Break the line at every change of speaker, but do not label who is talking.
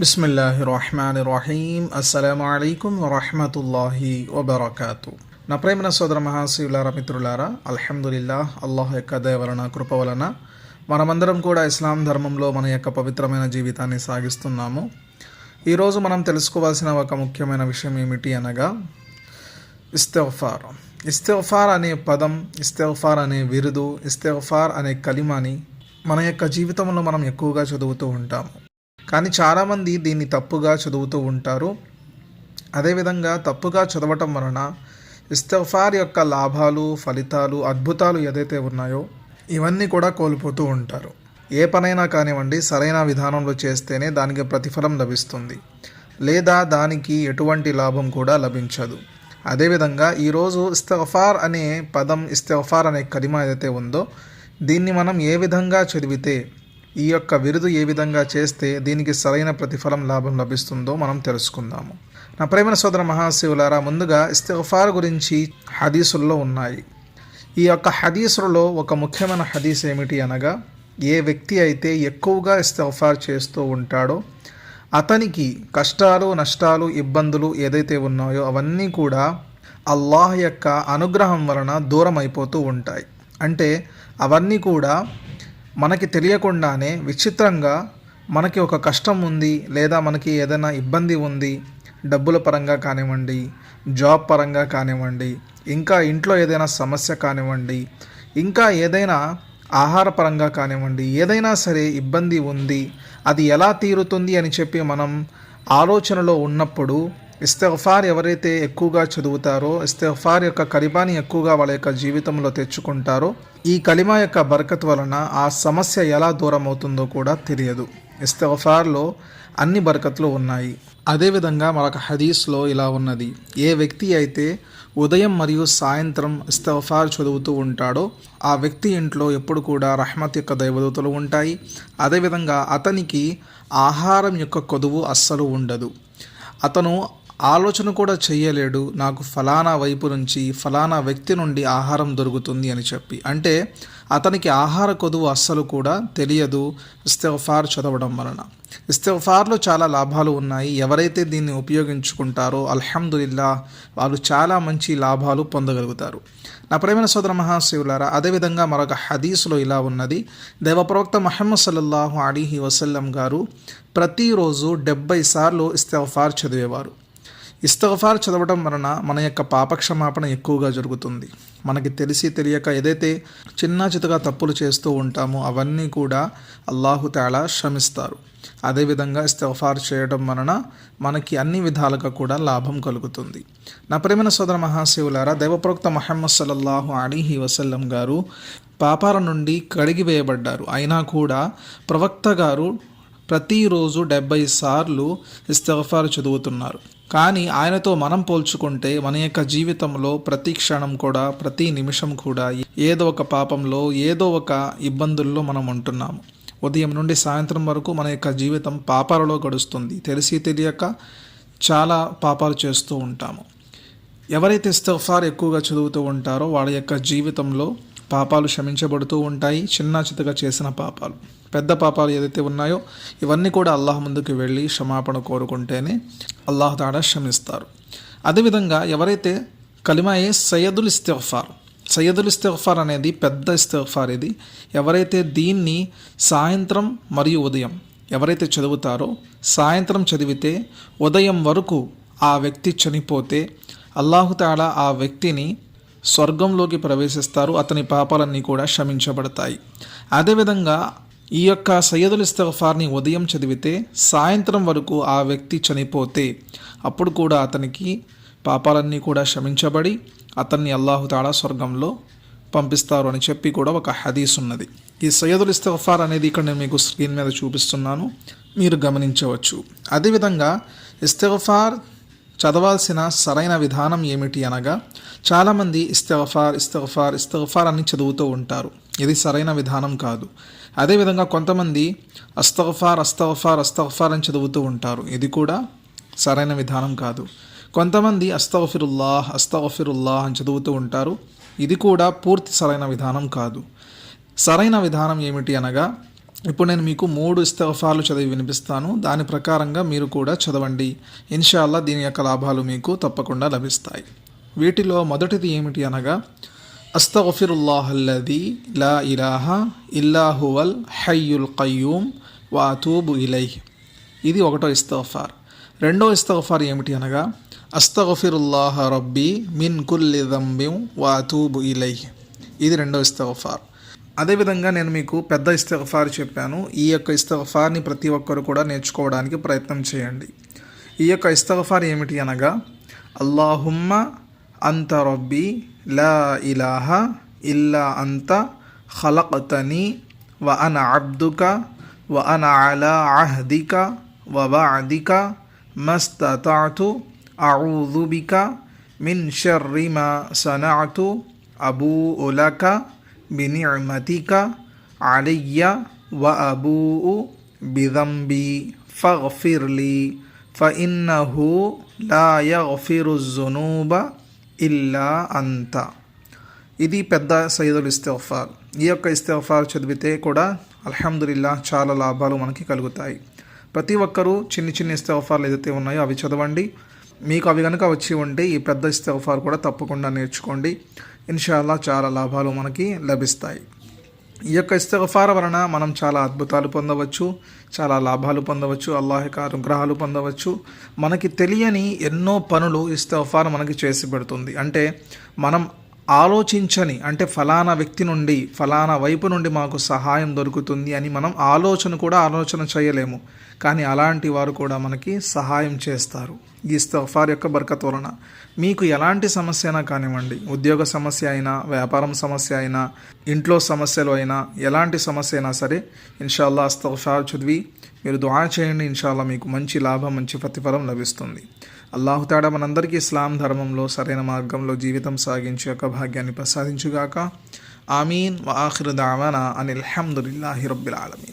బిస్మిల్లాహి రహమాన్ రహీం అస్సలం అయికం వరహమతుల్లాహి వబర్కాతు నా ప్రేమన సోదర మహాశివులారా మిత్రులారా అల్హమ్దుల్లా అల్లాహ్ యొక్క దయ వలన కృప వలన మనమందరం కూడా ఇస్లాం ధర్మంలో మన యొక్క పవిత్రమైన జీవితాన్ని సాగిస్తున్నాము. ఈరోజు మనం తెలుసుకోవాల్సిన ఒక ముఖ్యమైన విషయం ఏమిటి అనగా ఇస్తెఫార్. ఇస్తెఫార్ అనే పదం ఇస్తెఫార్ అనే విరుదు ఇస్తెఫార్ అనే కలిమాని మన యొక్క జీవితంలో మనం ఎక్కువగా చదువుతూ ఉంటాము. కానీ చాలామంది దీన్ని తప్పుగా చదువుతూ ఉంటారు. అదేవిధంగా తప్పుగా చదవటం వలన ఇస్తఫార్ యొక్క లాభాలు ఫలితాలు అద్భుతాలు ఏదైతే ఉన్నాయో ఇవన్నీ కూడా కోల్పోతూ ఉంటారు. ఏ పనైనా కానివ్వండి సరైన విధానంలో చేస్తేనే దానికి ప్రతిఫలం లభిస్తుంది. లేదా దానికి ఎటువంటి లాభం కూడా లభించదు. అదేవిధంగా ఈరోజు ఇస్తఫార్ అనే పదం ఇస్తఫార్ అనే కలిమ ఏదైతే ఉందో దీన్ని మనం ఏ విధంగా చదివితే ఈ యొక్క విరుదు ఏ విధంగా చేస్తే దీనికి సరైన ప్రతిఫలం లాభం లభిస్తుందో మనం తెలుసుకుందాము. నా ప్రేమ సోదర మహాశివులారా ముందుగా ఇస్తఫార్ గురించి హదీసుల్లో ఉన్నాయి. ఈ యొక్క హదీసులలో ఒక ముఖ్యమైన హదీస్ ఏమిటి అనగా ఏ వ్యక్తి అయితే ఎక్కువగా ఇస్తఫార్ చేస్తూ ఉంటాడో అతనికి కష్టాలు నష్టాలు ఇబ్బందులు ఏదైతే ఉన్నాయో అవన్నీ కూడా అల్లాహ్ యొక్క అనుగ్రహం వలన దూరం అయిపోతూ ఉంటాయి. అంటే అవన్నీ కూడా మనకి తెలియకుండానే విచిత్రంగా మనకి ఒక కష్టం ఉంది లేదా మనకి ఏదైనా ఇబ్బంది ఉంది డబ్బుల పరంగా కానివ్వండి జాబ్ పరంగా కానివ్వండి ఇంకా ఇంట్లో ఏదైనా సమస్య కానివ్వండి ఇంకా ఏదైనా ఆహార పరంగా కానివ్వండి ఏదైనా సరే ఇబ్బంది ఉంది అది ఎలా తీరుతుంది అని చెప్పి మనం ఆలోచనలో ఉన్నప్పుడు ఇస్తెఫార్ ఎవరైతే ఎక్కువగా చదువుతారో ఇస్తఫార్ యొక్క కలిమాని ఎక్కువగా వాళ్ళ యొక్క జీవితంలో తెచ్చుకుంటారో ఈ కలిమా యొక్క బరకత్ వలన ఆ సమస్య ఎలా దూరం అవుతుందో కూడా తెలియదు. ఇస్తెఫార్లో అన్ని బరకత్లు ఉన్నాయి. అదేవిధంగా మరొక హదీస్లో ఇలా ఉన్నది. ఏ వ్యక్తి అయితే ఉదయం మరియు సాయంత్రం ఇస్తఫార్ చదువుతూ ఉంటాడో ఆ వ్యక్తి ఇంట్లో ఎప్పుడు కూడా రహమత్ యొక్క దైవదూతలు ఉంటాయి. అదేవిధంగా అతనికి ఆహారం యొక్క కొదువు అస్సలు ఉండదు. అతను ఆలోచన కూడా చేయలేడు నాకు ఫలానా వైపు నుంచి ఫలానా వ్యక్తి నుండి ఆహారం దొరుకుతుంది అని చెప్పి. అంటే అతనికి ఆహార కొదువు అస్సలు కూడా తెలియదు ఇస్తెఫార్ చదవడం వలన. ఇస్తెఫార్లో చాలా లాభాలు ఉన్నాయి. ఎవరైతే దీన్ని ఉపయోగించుకుంటారో అల్హమ్దుల్లా వాళ్ళు చాలా మంచి లాభాలు పొందగలుగుతారు. నా ప్రేమైన సోదర మహాశివులారా అదేవిధంగా మరొక హదీస్లో ఇలా ఉన్నది. దేవప్రవక్త మహమ్మద్ సల్లల్లాహు అలీహి వసల్లం గారు ప్రతిరోజు డెబ్బై సార్లు ఇస్తెఫార్ చదివేవారు. ఇస్తగఫార్ చదవడం వలన మన యొక్క పాపక్షమాపణ ఎక్కువగా జరుగుతుంది. మనకి తెలిసి తెలియక ఏదైతే చిన్న చితగా తప్పులు చేస్తూ ఉంటామో అవన్నీ కూడా అల్లాహు తేడా శ్రమిస్తారు అదేవిధంగా ఇస్తఫార్ చేయడం వలన మనకి అన్ని విధాలుగా కూడా లాభం కలుగుతుంది. నా ప్రేమైన సోదర మహాశివులారా దైవప్రోక్త మహమ్మద్ సల్లల్లాహు అలీహి వసల్లం గారు పాపాల నుండి కడిగి వేయబడ్డారు అయినా కూడా ప్రవక్త గారు ప్రతిరోజు డెబ్బై సార్లు ఇస్తఫార్ చదువుతున్నారు. కానీ ఆయనతో మనం పోల్చుకుంటే మన యొక్క జీవితంలో ప్రతి క్షణం కూడా ప్రతి నిమిషం కూడా ఏదో ఒక పాపంలో ఏదో ఒక ఇబ్బందుల్లో మనం ఉంటున్నాము. ఉదయం నుండి సాయంత్రం వరకు మన యొక్క జీవితం పాపాలలో గడుస్తుంది. తెలిసి తెలియక చాలా పాపాలు చేస్తూ ఉంటాము. ఎవరైతే ఇస్తఫార్ ఎక్కువగా చదువుతూ ఉంటారో వాళ్ళ యొక్క జీవితంలో పాపాలు క్షమించబడుతూ ఉంటాయి చిన్న చితగా చేసిన పాపాలు. పెద్ద పాపాలు ఏదైతే ఉన్నాయో ఇవన్నీ కూడా అల్లాహ్ ముందుకు వెళ్ళి క్షమాపణ కోరుకుంటేనే అల్లాహ్ తాడా క్షమిస్తారు. అదేవిధంగా ఎవరైతే కలిమాయే సయ్యదుల్ ఇస్తఫార్ సయ్యదుల్ ఇస్తఫార్ అనేది పెద్ద ఇస్తఫార్ ఇది. ఎవరైతే దీన్ని సాయంత్రం మరియు ఉదయం ఎవరైతే చదువుతారో సాయంత్రం చదివితే ఉదయం వరకు ఆ వ్యక్తి చనిపోతే అల్లాహుతాడా ఆ వ్యక్తిని స్వర్గంలోకి ప్రవేశిస్తారు అతని పాపాలన్నీ కూడా క్షమించబడతాయి అదేవిధంగా ఈ యొక్క సయ్యదుల్ ఇస్తఫార్ని ఉదయం చదివితే సాయంత్రం వరకు ఆ వ్యక్తి చనిపోతే అప్పుడు కూడా అతనికి పాపాలన్నీ కూడా క్షమించబడి అతన్ని అల్లాహుతాడా స్వర్గంలో పంపిస్తారు అని చెప్పి కూడా ఒక హదీస్ ఉన్నది. ఈ సయ్యదుల్ ఇస్తఫార్ అనేది ఇక్కడ నేను మీకు స్క్రీన్ మీద చూపిస్తున్నాను. మీరు గమనించవచ్చు. అదేవిధంగా ఇస్తఫార్ చదవాల్సిన సరైన విధానం ఏమిటి అనగా చాలామంది ఇస్తగఫార్ ఇస్తగఫార్ ఇస్తగఫార్ అని చదువుతూ ఉంటారు. ఇది సరైన విధానం కాదు. అదేవిధంగా కొంతమంది అస్తగఫార్ అస్తగఫార్ అస్తగఫార్ అని చదువుతూ ఉంటారు. ఇది కూడా సరైన విధానం కాదు. కొంతమంది అస్తగఫిరుల్లాహ్ అస్తగఫిరుల్లాహ్ అని చదువుతూ ఉంటారు. ఇది కూడా పూర్తి సరైన విధానం కాదు. సరైన విధానం ఏమిటి అనగా ఇప్పుడు నేను మీకు మూడు ఇస్తఫాలు చదివి వినిపిస్తాను. దాని ప్రకారంగా మీరు కూడా చదవండి. ఇన్షాల్లా దీని యొక్క లాభాలు మీకు తప్పకుండా లభిస్తాయి. వీటిలో మొదటిది ఏమిటి అనగా అస్తఫిరుల్లాహల్లది లా ఇలాహ ఇల్లాహువల్ హయ్యుల్ కయ్యూమ్ వాతూబు ఇలై ఇది ఒకటో ఇస్తఫార్. రెండో ఇస్తఫార్ ఏమిటి అనగా అస్తగఫిరుల్లాహ రబ్బీ మిన్ కుల్లి దంబిం వాతూబు ఇలై ఇది రెండో ఇస్తఫార్. అదేవిధంగా నేను మీకు పెద్ద ఇస్తఫార్ చెప్పాను. ఈ యొక్క ఇస్తఫార్ని ప్రతి ఒక్కరు కూడా నేర్చుకోవడానికి ప్రయత్నం చేయండి. ఈ యొక్క ఇస్తఫార్ ఏమిటి అనగా అల్లాహుమ్మ అంత రబ్బీ లా ఇలాహ ఇల్లా అంత ఖలqతని వ అన అబ్దుక వ అన అలా అహ్దిక వవాదిక మస్తతాతు అఊదు మిన్ షర్రిమ సనాతు అబూ అబూఉ బినిమతిక అలియ్య వ అబూ బిదంబి لا يغفر లాయఫిరుజునూబ ఇల్లా أنت. ఇది పెద్ద సైదుల్ ఇస్తిఫార్ ఈ యొక్క ఇస్తిఫార్ చదివితే కూడా అల్హమ్దుల్లా చాలా లాభాలు మనకి కలుగుతాయి. ప్రతి ఒక్కరూ చిన్న చిన్న ఇస్తిఫార్లు ఏదైతే ఉన్నాయో అవి చదవండి. మీకు అవి కనుక వచ్చి ఉంటే ఈ పెద్ద ఇస్తిఫార్ కూడా తప్పకుండా నేర్చుకోండి. ఇన్షాల్లా చాలా లాభాలు మనకి లభిస్తాయి. ఈ యొక్క ఇస్తగఫార వలన మనం చాలా అద్భుతాలు పొందవచ్చు చాలా లాభాలు పొందవచ్చు అల్లాహ్ యొక్క అనుగ్రహాలు పొందవచ్చు. మనకి తెలియని ఎన్నో పనులు ఇస్తఫార్ మనకి చేసి పెడుతుంది. అంటే మనం ఆలోచించని అంటే ఫలానా వ్యక్తి నుండి ఫలానా వైపు నుండి మాకు సహాయం దొరుకుతుంది అని మనం ఆలోచన కూడా ఆలోచన చేయలేము. కానీ అలాంటి వారు కూడా మనకి సహాయం చేస్తారు. ఈ ఇస్తఫార్ యొక్క బర్కత్ వలన మీకు ఎలాంటి సమస్య అయినా కానివ్వండి ఉద్యోగ సమస్య అయినా వ్యాపారం సమస్య అయినా ఇంట్లో సమస్యలు అయినా ఎలాంటి సమస్య అయినా సరే ఇన్షాల్లా అస్తఫార్ చదివి మీరు దుఆ చేయండి. ఇన్షాల్లా మీకు మంచి లాభం మంచి ప్రతిఫలం లభిస్తుంది. అల్లాహుతాడా మనందరికీ ఇస్లాం ధర్మంలో సరైన మార్గంలో జీవితం సాగించే యొక్క భాగ్యాన్ని ప్రసాదించుగాక. ఆమీన్. వ ఆఖిర్ దావానా అనిల్ హమ్దుల్లాహి రబ్బిల్ ఆలమీన్.